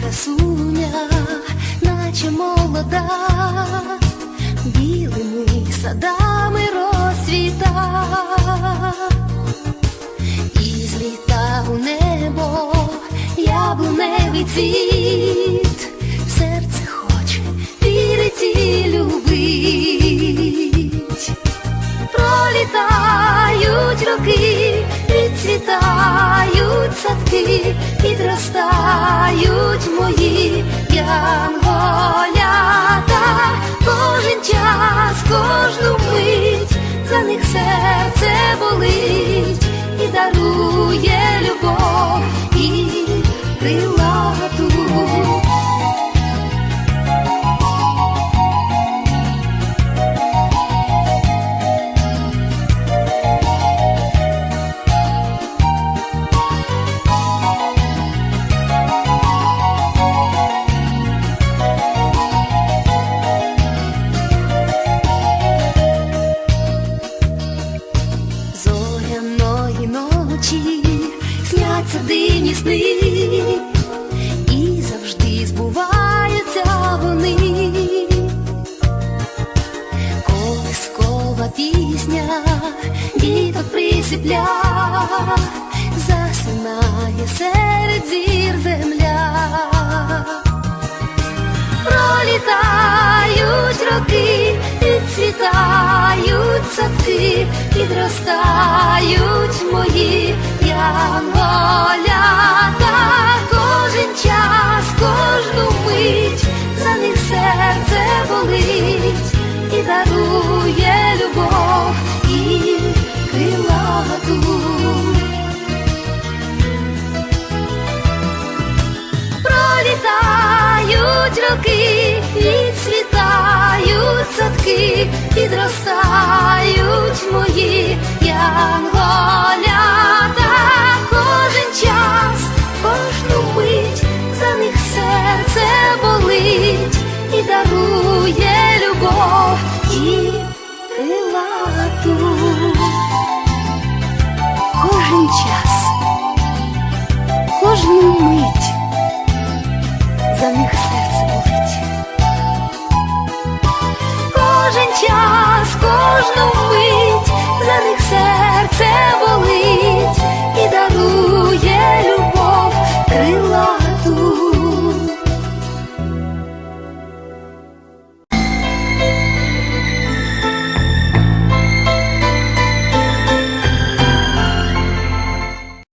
красуня, наче молода, білими садами розцвіта і зліта у небо яблуневий цвіт, серце хоче вірить і любить, пролітають роки. Підростають мої янголята. Кожен час, кожну мить, за них серце болить і дарує сняться дивні сни, і завжди збуваються вони. Колискова пісня діток присипля, засинає серед зір земля. Пролітають роки, відцвітають садки, підростають мої янголята. Кожен час, кожну мить, за них серце болить і дарує любов і крилату. Них серце болить. Кожен час, кожну